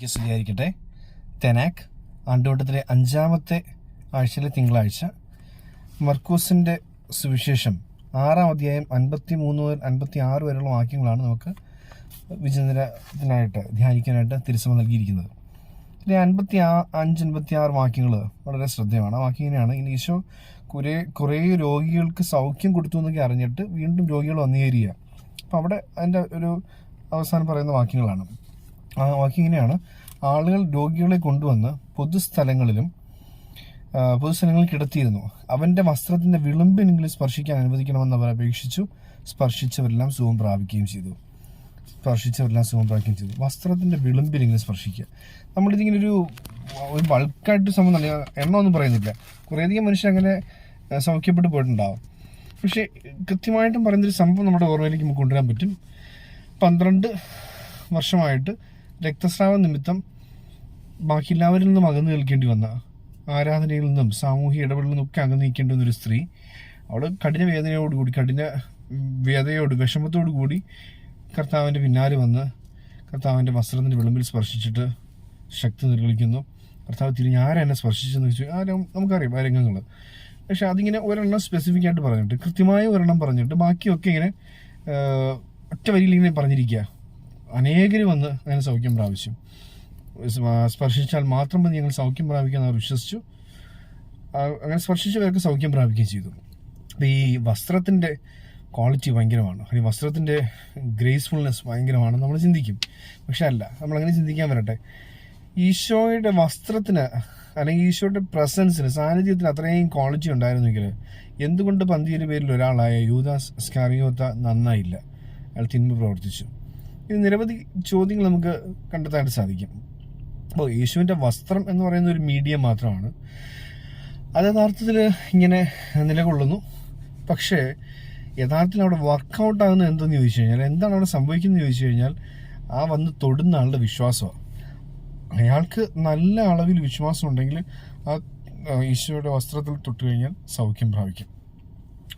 മിശിക്ക് സ്തുതിയായിരിക്കട്ടെ തെനാക്ക് ആണ്ടുവട്ടത്തിലെ അഞ്ചാമത്തെ ആഴ്ചയിലെ തിങ്കളാഴ്ച. മർക്കൂസിന്റെ സുവിശേഷം ആറാം അധ്യായം അൻപത്തി മൂന്ന് മുതൽ അൻപത്തി ആറ് വരെയുള്ള വാക്യങ്ങളാണ് നമുക്ക് വിചിന്തനത്തിനായിട്ട് ധ്യാനിക്കാനായിട്ട് തിരുസമ നൽകിയിരിക്കുന്നത്. ഇതിലെ അൻപത്തി ആ അഞ്ച് അൻപത്തി ആറ് വാക്യങ്ങൾ വളരെ ശ്രദ്ധേയമാണ്. ആ വാക്യം ഇങ്ങനെയാണ്. ഇനി ഈശോ കുറേ കുറേ രോഗികൾക്ക് സൗഖ്യം കൊടുത്തു എന്നൊക്കെ അറിഞ്ഞിട്ട് വീണ്ടും രോഗികൾ വന്നു കയറിയ അപ്പം അവിടെ അതിന്റെ ഒരു അവസാനം പറയുന്ന വാക്യങ്ങളാണ്. ഇങ്ങനെയാണ്. ആളുകൾ രോഗികളെ കൊണ്ടുവന്ന് പൊതുസ്ഥലങ്ങളിലും പൊതുസ്ഥലങ്ങളിൽ കിടത്തിയിരുന്നു. അവന്റെ വസ്ത്രത്തിന്റെ വിളുമ്പിനെങ്കിലും സ്പർശിക്കാൻ അനുവദിക്കണമെന്ന് അവർ അപേക്ഷിച്ചു. സ്പർശിച്ചവരെല്ലാം സുഖം പ്രാപിക്കുകയും ചെയ്തു. സ്പർശിച്ചവരെല്ലാം സുഖം പ്രാപിക്കുകയും ചെയ്തു. വസ്ത്രത്തിന്റെ വിളുമ്പിനെങ്കിലും സ്പർശിക്കുക. നമ്മളിതിങ്ങനെ ഒരു ഒരു ബൾക്കായിട്ട് സംഭവം നല്ല എണ്ണമൊന്നും പറയുന്നില്ല. കുറേയധികം മനുഷ്യർ അങ്ങനെ സൗഖ്യപ്പെട്ട് പോയിട്ടുണ്ടാവും. പക്ഷേ കൃത്യമായിട്ടും പറയുന്നൊരു സംഭവം നമ്മുടെ ഓർമ്മയിലേക്ക് നമുക്ക് കൊണ്ടുവരാൻ പറ്റും. പന്ത്രണ്ട് വർഷമായിട്ട് രക്തസ്രാവ നിമിത്തം ബാക്കി എല്ലാവരിൽ നിന്നും അകന്നു നിൽക്കേണ്ടി വന്ന ആരാധനയിൽ നിന്നും സാമൂഹിക ഇടപെടലിൽ നിന്നും ഒക്കെ അകന്നു നിൽക്കേണ്ടി വന്ന ഒരു സ്ത്രീ അവൾ കഠിന വേദനയോടുകൂടി കഠിന വേദനയോട് വിഷമത്തോടു കൂടി കർത്താവിന്റെ പിന്നാലെ വന്ന് കർത്താവിന്റെ വസ്ത്രത്തിന്റെ വിളമ്പിൽ സ്പർശിച്ചിട്ട് ശക്തി നിർഗളിക്കുന്നു കർത്താവ് തിരിഞ്ഞ് ആരെന്നെ സ്പർശിച്ചെന്ന് ചോദിച്ചു ആരും നമുക്കറിയാം ആ രംഗങ്ങൾ. പക്ഷെ അതിങ്ങനെ ഒരെണ്ണം സ്പെസിഫിക് ആയിട്ട് പറഞ്ഞിട്ട് കൃത്യമായ ഒരെണ്ണം പറഞ്ഞിട്ട് ബാക്കിയൊക്കെ ഇങ്ങനെ ആ, ഒറ്റ വരിയിൽ ഇങ്ങനെ പറഞ്ഞിരിക്കുക. അനേകർ വന്ന് അങ്ങനെ സൗഖ്യം പ്രാപിച്ചു. സ്പർശിച്ചാൽ മാത്രം മതി ഞങ്ങൾ സൗഖ്യം പ്രാപിക്കാൻ അവർ വിശ്വസിച്ചു. അങ്ങനെ സ്പർശിച്ചവർക്ക് സൗഖ്യം പ്രാപിക്കുകയും ചെയ്തു. അപ്പോൾ ഈ വസ്ത്രത്തിന്റെ ക്വാളിറ്റി ഭയങ്കരമാണ്. ഈ വസ്ത്രത്തിന്റെ ഗ്രേസ്ഫുൾനെസ് ഭയങ്കരമാണ് നമ്മൾ ചിന്തിക്കും. പക്ഷെ അല്ല നമ്മളങ്ങനെ ചിന്തിക്കാൻ വരട്ടെ. ഈശോയുടെ വസ്ത്രത്തിന് അല്ലെങ്കിൽ ഈശോയുടെ പ്രസൻസിന് സാന്നിധ്യത്തിന് അത്രയും ക്വാളിറ്റി ഉണ്ടായിരുന്നെങ്കിൽ എന്തുകൊണ്ട് പന്തിയുടെ പേരിൽ ഒരാളായ യൂദാസ് സ്കാറിയോത്ത നന്നായില്ല? അയാൾ തിന്മ പ്രവർത്തിച്ചു. ഇത് നിരവധി ചോദ്യങ്ങൾ നമുക്ക് കണ്ടെത്താനായിട്ട് സാധിക്കും. അപ്പോൾ യേശുവിന്റെ വസ്ത്രം എന്ന് പറയുന്ന ഒരു മീഡിയം മാത്രമാണ്. അത് യഥാർത്ഥത്തിൽ ഇങ്ങനെ നിലകൊള്ളുന്നു. പക്ഷേ യഥാർത്ഥത്തിൽ അവിടെ വർക്കൗട്ട് ആകുന്നത് എന്തെന്ന് ചോദിച്ചു കഴിഞ്ഞാൽ എന്താണ് അവിടെ സംഭവിക്കുന്നത് ചോദിച്ചു കഴിഞ്ഞാൽ ആ വന്ന് തൊടുന്ന ആളുടെ വിശ്വാസമാണ്. അയാൾക്ക് നല്ല അളവിൽ വിശ്വാസം ഉണ്ടെങ്കിൽ ആ ഈശോയുടെ വസ്ത്രത്തിൽ തൊട്ട് കഴിഞ്ഞാൽ സൗഖ്യം പ്രാപിക്കും.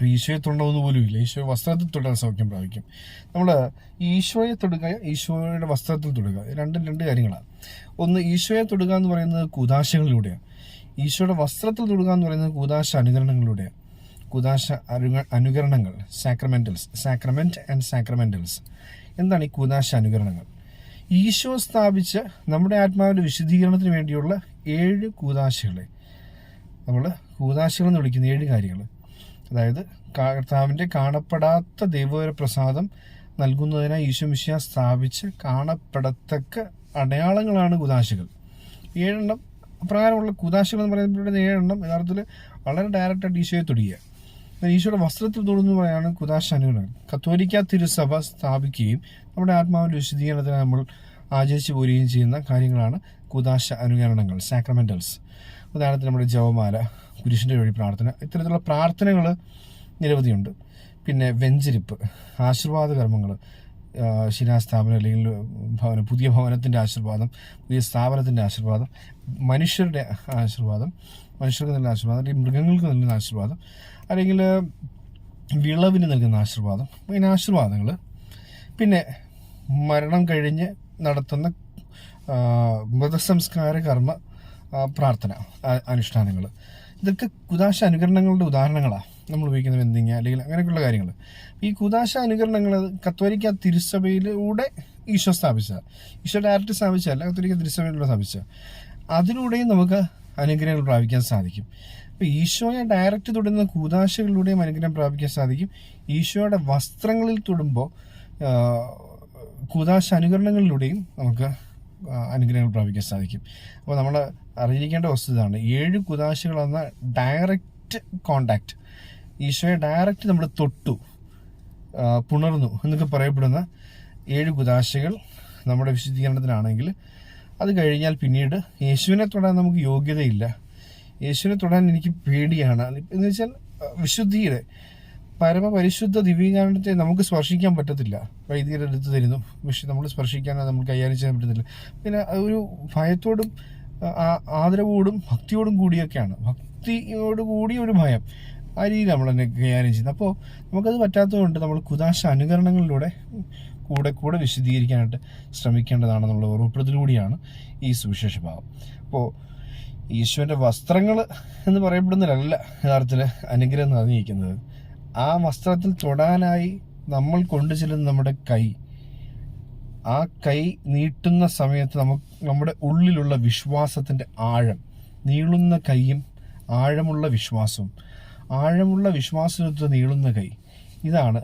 ഈശോയെ തൊണ്ടൊന്നു പോലും ഇല്ല ഈശോ വസ്ത്രത്തിൽ തൊടാൻ സൗഖ്യം പ്രാപിക്കും. നമ്മൾ ഈശോയെ തൊടുക ഈശോയുടെ വസ്ത്രത്തിൽ തൊടുക. രണ്ടും രണ്ട് കാര്യങ്ങളാണ്. ഒന്ന് ഈശോയെ തൊടുക എന്ന് പറയുന്നത് കുതാശകളിലൂടെയാണ് ഈശോയുടെ വസ്ത്രത്തിൽ തൊടുക എന്ന് പറയുന്നത് കുതാശ അനുകരണങ്ങളിലൂടെയാണ്. കുതാശ അനുക- അനുകരണങ്ങൾ സാക്രമെന്റൽസ് സാക്രമെന്റ് ആൻഡ് സാക്രമെന്റൽസ് എന്താണ് ഈ കുതാശ അനുകരണങ്ങൾ? ഈശോ സ്ഥാപിച്ച നമ്മുടെ ആത്മാവിന്റെ വിശുദ്ധീകരണത്തിന് വേണ്ടിയുള്ള ഏഴ് കൂതാശകളെ നമ്മൾ കൂതാശകൾ എന്ന് വിളിക്കുന്ന ഏഴ് കാര്യങ്ങൾ അതായത് കർത്താവിന്റെ കാണപ്പെടാത്ത ദൈവകര പ്രസാദം നൽകുന്നതിനായി ഈശോ സ്ഥാപിച്ച് കാണപ്പെടത്തക്ക അടയാളങ്ങളാണ് കുതാശകൾ ഏഴെണ്ണം അപ്രകാരമുള്ള കുതാശകൾ എന്ന് പറയുന്നത് ഏഴെണ്ണം യഥാർത്ഥത്തിൽ വളരെ ഡയറക്റ്റായിട്ട് ഈശോയെ തുടിയുക ഈശോയുടെ വസ്ത്രത്തിൽ തൊടുന്നു പറയാണ് കുതാശ അനുഗ്രഹം കത്തോലിക്ക തിരുസഭ സ്ഥാപിക്കുകയും നമ്മുടെ ആത്മാവിന്റെ വിശദീകരണത്തിന് നമ്മൾ ആചരിച്ചു പോരുകയും ചെയ്യുന്ന കാര്യങ്ങളാണ് കുതാശ അനുകരണങ്ങൾ സാക്രമെന്റൽസ് ഉദാഹരണത്തിന് നമ്മുടെ ജവമാല കുരിശിന്റെ വഴി പ്രാർത്ഥന. ഇത്തരത്തിലുള്ള പ്രാർത്ഥനകൾ നിരവധിയുണ്ട്. പിന്നെ വെഞ്ചരിപ്പ് ആശീർവാദ കർമ്മങ്ങൾ ശിലാസ്ഥാപനം അല്ലെങ്കിൽ ഭവനം പുതിയ ഭവനത്തിന്റെ ആശീർവാദം പുതിയ സ്ഥാപനത്തിന്റെ ആശീർവാദം മനുഷ്യരുടെ ആശീർവാദം മനുഷ്യർക്ക് നൽകുന്ന ആശീർവാദം അല്ലെങ്കിൽ മൃഗങ്ങൾക്ക് നൽകുന്ന ആശീർവാദം അല്ലെങ്കിൽ വിളവിന് നൽകുന്ന ആശീർവാദം ഇങ്ങനെ ആശീർവാദങ്ങൾ പിന്നെ മരണം കഴിഞ്ഞ് നടത്തുന്ന മൃതസംസ്കാര കർമ്മ പ്രാർത്ഥന അനുഷ്ഠാനങ്ങൾ ഇതൊക്കെ കുദാശ അനുകരണങ്ങളുടെ ഉദാഹരണങ്ങളാണ് നമ്മൾ ഉപയോഗിക്കുന്ന വെന്തിങ്ങ അല്ലെങ്കിൽ അങ്ങനെയൊക്കെയുള്ള കാര്യങ്ങൾ. ഈ കുദാശ അനുകരണങ്ങൾ കത്തോലിക്ക തിരുസഭയിലൂടെ ഈശോ സ്ഥാപിച്ച ഈശോ ഡയറക്റ്റ് സ്ഥാപിച്ചതല്ല കത്തോലിക്ക തിരുസഭയിലൂടെ സ്ഥാപിച്ച അതിലൂടെയും നമുക്ക് അനുഗ്രഹങ്ങൾ പ്രാപിക്കാൻ സാധിക്കും. അപ്പോൾ ഈശോയെ ഡയറക്റ്റ് തൊടുന്ന കൂതാശകളിലൂടെയും അനുഗ്രഹം പ്രാപിക്കാൻ സാധിക്കും. ഈശോയുടെ വസ്ത്രങ്ങളിൽ തൊടുമ്പോൾ കൂതാശ അനുകരണങ്ങളിലൂടെയും നമുക്ക് അനുഗ്രഹങ്ങൾ പ്രാപിക്കാൻ സാധിക്കും. അപ്പോൾ നമ്മൾ അറിഞ്ഞിരിക്കേണ്ട വസ്തുതയാണ്. ഏഴ് കുതാശകളെന്ന ഡയറക്റ്റ് കോണ്ടാക്ട് ഈശോയെ ഡയറക്റ്റ് നമ്മൾ തൊട്ടു പുണർന്നു എന്നൊക്കെ പറയപ്പെടുന്ന ഏഴ് കുതാശകൾ നമ്മുടെ വിശുദ്ധീകരണത്തിനാണെങ്കിൽ അത് കഴിഞ്ഞാൽ പിന്നീട് യേശുവിനെ തൊടാൻ നമുക്ക് യോഗ്യതയില്ല. യേശുവിനെ തൊടാൻ എനിക്ക് പേടിയാണ്. എന്ന് വെച്ചാൽ വിശുദ്ധിയുടെ പരമപരിശുദ്ധ ദിവ്യകാരണത്തെ നമുക്ക് സ്പർശിക്കാൻ പറ്റത്തില്ല. വൈദികരെടുത്ത് തരുന്നു. പക്ഷെ നമ്മൾ സ്പർശിക്കാൻ നമ്മൾ കൈകാര്യം ചെയ്യാൻ പറ്റുന്നില്ല പിന്നെ ഒരു ഭയത്തോടും ആദരവോടും ഭക്തിയോടും കൂടിയൊക്കെയാണ്. ഭക്തിയോട് കൂടി ഒരു ഭയം. ആ രീതിയിൽ നമ്മൾ തന്നെ കൈകാര്യം ചെയ്യുന്നത്. അപ്പോൾ നമുക്കത് പറ്റാത്തതുകൊണ്ട് നമ്മൾ കുദാശ അനുകരണങ്ങളിലൂടെ കൂടെ കൂടെ വിശദീകരിക്കാനായിട്ട് ശ്രമിക്കേണ്ടതാണെന്നുള്ള ഓർമ്മപ്പെടുത്തലൂടിയാണ് ഈ സുവിശേഷ ഭാവം അപ്പോൾ ഈശോന്റെ വസ്ത്രങ്ങൾ എന്ന് പറയപ്പെടുന്നതിലല്ല യഥാർത്ഥത്തിൽ അനുഗ്രഹം നിറഞ്ഞിരിക്കുന്നത് ആ വസ്ത്രത്തിൽ തൊടാനായി നമ്മൾ കൊണ്ടു ചെല്ലുന്ന നമ്മുടെ കൈ ആ കൈ നീട്ടുന്ന സമയത്ത് നമുക്ക് നമ്മുടെ ഉള്ളിലുള്ള വിശ്വാസത്തിന്റെ ആഴം നീളുന്ന കൈയും ആഴമുള്ള വിശ്വാസവും. ആഴമുള്ള വിശ്വാസത്തിൽ നീളുന്ന കൈ. ഇതാണ്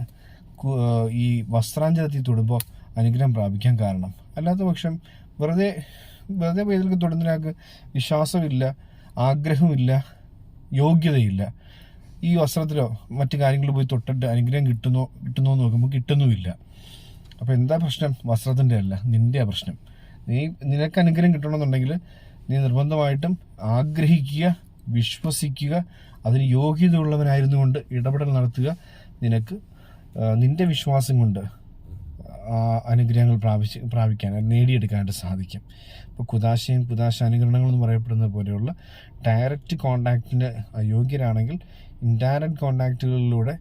ഈ വസ്ത്രാഞ്ചലത്തിൽ തൊടുമ്പോൾ അനുഗ്രഹം പ്രാപിക്കാൻ കാരണം. അല്ലാത്ത പക്ഷം വെറുതെ വെറുതെ പൈതൽക്ക് തൊടുന്നതിനകത്ത് വിശ്വാസമില്ല ആഗ്രഹമില്ല യോഗ്യതയില്ല. ഈ വസ്ത്രത്തിലോ മറ്റു കാര്യങ്ങളിൽ പോയി തൊട്ടിട്ട് അനുഗ്രഹം കിട്ടുന്നോ കിട്ടുന്നോ നോക്കുമ്പോൾ കിട്ടുന്നുമില്ല. അപ്പോൾ എന്താ പ്രശ്നം? വസ്ത്രത്തിന്റെ അല്ല നിന്റെ പ്രശ്നം. നീ നിനക്ക് അനുഗ്രഹം കിട്ടണമെന്നുണ്ടെങ്കിൽ നീ നിർബന്ധമായിട്ടും ആഗ്രഹിക്കുക വിശ്വസിക്കുക അതിന് യോഗ്യതയുള്ളവനായിരുന്നു കൊണ്ട് ഇടപെടൽ നടത്തുക. നിനക്ക് നിന്റെ വിശ്വാസം കൊണ്ട് അനുഗ്രഹങ്ങൾ പ്രാപിച്ച് പ്രാപിക്കാൻ നേടിയെടുക്കാനായിട്ട് സാധിക്കും. ഇപ്പോൾ കുദാശയും കുദാശ എന്ന് പറയപ്പെടുന്ന പോലെയുള്ള ഡയറക്റ്റ് കോണ്ടാക്റ്റിന് യോഗ്യരാണെങ്കിൽ ഇൻഡയറക്റ്റ് കോണ്ടാക്റ്റുകളിലൂടെ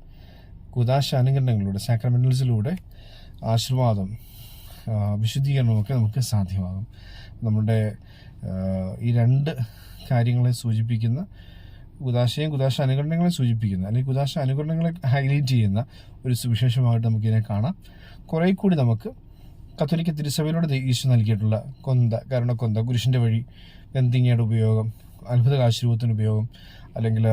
കുദാശ അനുകരണങ്ങളിലൂടെ സാക്രമെന്റൽസിലൂടെ ആശീർവാദം വിശുദ്ധീകരണമൊക്കെ നമുക്ക് സാധ്യമാകും. നമ്മുടെ ഈ രണ്ട് കാര്യങ്ങളെ സൂചിപ്പിക്കുന്ന കുദാശയും കുദാശ അനുകരണങ്ങളെ സൂചിപ്പിക്കുന്ന അല്ലെങ്കിൽ കുദാശ അനുകരണങ്ങളെ ഹൈലൈറ്റ് ചെയ്യുന്ന ഒരു സുവിശേഷമായിട്ട് നമുക്കിതിനെ കാണാം. കുറേ കൂടി നമുക്ക് കത്തോലിക്ക തിരുസഭയിലൂടെ ഈശോ നൽകിയിട്ടുള്ള കൊന്ത കരുണക്കൊന്ത കുരിശിന്റെ വഴി വെന്തിങ്ങയുടെ ഉപയോഗം അത്ഭുത കാശുരൂപത്തിന്റെ ഉപയോഗം അല്ലെങ്കിൽ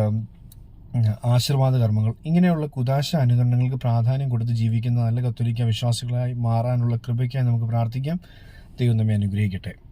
ആശീർവാദ കർമ്മങ്ങൾ. ഇങ്ങനെയുള്ള കുദാശ അനുകരണങ്ങൾക്ക് പ്രാധാന്യം കൊടുത്ത് ജീവിക്കുന്ന നല്ല കത്തോലിക്ക വിശ്വാസികളായി മാറാനുള്ള കൃപയ്ക്കായി നമുക്ക് പ്രാർത്ഥിക്കാം. ദൈവം നമ്മെ അനുഗ്രഹിക്കട്ടെ.